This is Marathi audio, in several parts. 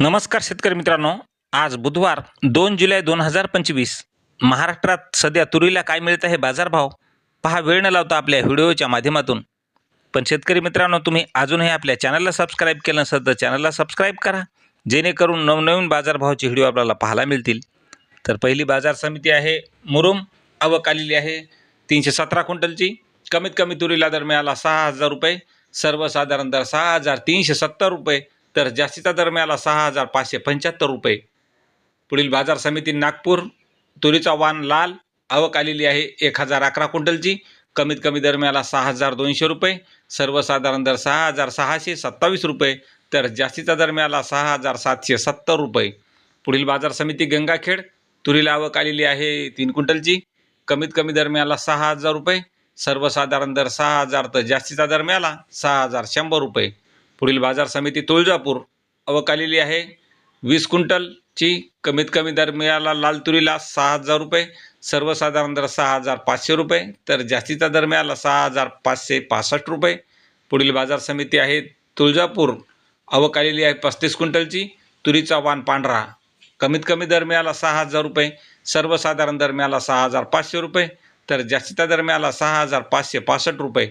नमस्कार शेतकरी मित्रांनो. आज बुधवार दोन जुलै दोन हजार पंचवीस. महाराष्ट्रात सध्या तुरीला काय मिळत आहे बाजारभाव? पहा वेळ न लावता आपल्या व्हिडिओच्या माध्यमातून. पण शेतकरी मित्रांनो तुम्ही अजूनही आपल्या चॅनलला सबस्क्राईब केलं नसेल तर चॅनलला सबस्क्राईब करा. जेणेकरून नवनवीन बाजारभावाचे व्हिडिओ आपल्याला पाहायला मिळतील. तर पहिली बाजार समिती आहे मुरुम. आवक आलेली आहे तीनशे सतरा क्विंटलची. कमीत कमी तुरीला दर मिळाला सहा हजार रुपये. सर्वसाधारण दर सहा हजार तीनशे सत्तर रुपये. तर जास्तीचा दर मिळाला सहा हजार पाचशे पंच्याहत्तर रुपये. पुढील बाजार समिती नागपूर तुरीचा वाण लाल आवक आलेली आहे एक हजार अकरा क्विंटलची. कमीत कमी दर मिळाला सहा हजार दोनशे रुपये. सर्वसाधारण दर सहा हजार सहाशे सत्तावीस रुपये. तर जास्तीचा दर मिळाला सहा हजार सातशे सत्तर रुपये. पुढील बाजार समिती गंगाखेड तुरीला आवक आलेली आहे तीन क्विंटलची. कमीत कमी दर मिळाला सहा हजार रुपये. सर्वसाधारण दर सहा हजार तर जास्तीचा दर मिळाला सहा हजार शंभर रुपये. पुढील बाजार समिती तुळजापूर अवकालेली आहे. वीस क्विंटलची कमीत कमी दर मिळाला लाल तुरीला सहा हजार रुपये सर्वसाधारण दर सहा हजार पाचशे रुपये तर जास्तीचा दर मिळाला सहा हजार पाचशे पासष्ट रुपये. पुढील बाजार समिती आहे तुळजापूर आवक आलेली आहे पस्तीस क्विंटलची तुरीचा वाण पांढरा. कमीत कमी दर मिळाला सहा हजार रुपये सर्वसाधारण दर मिळाला सहा हजार पाचशे रुपये तर जास्तीचा दर मिळाला सहा हजार पाचशे पासष्ट रुपये.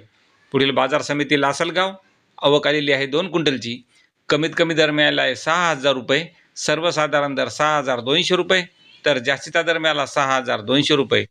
पुढील बाजार समिती लासलगाव आवक आलेली आहे दोन क्विंटलची. कमीत कमी दर मिळाला आहे सहा हजार रुपये. सर्वसाधारण दर सहा हजार दोनशे रुपये. तर जास्तीचा दर मिळाला सहा हजार दोनशे रुपये.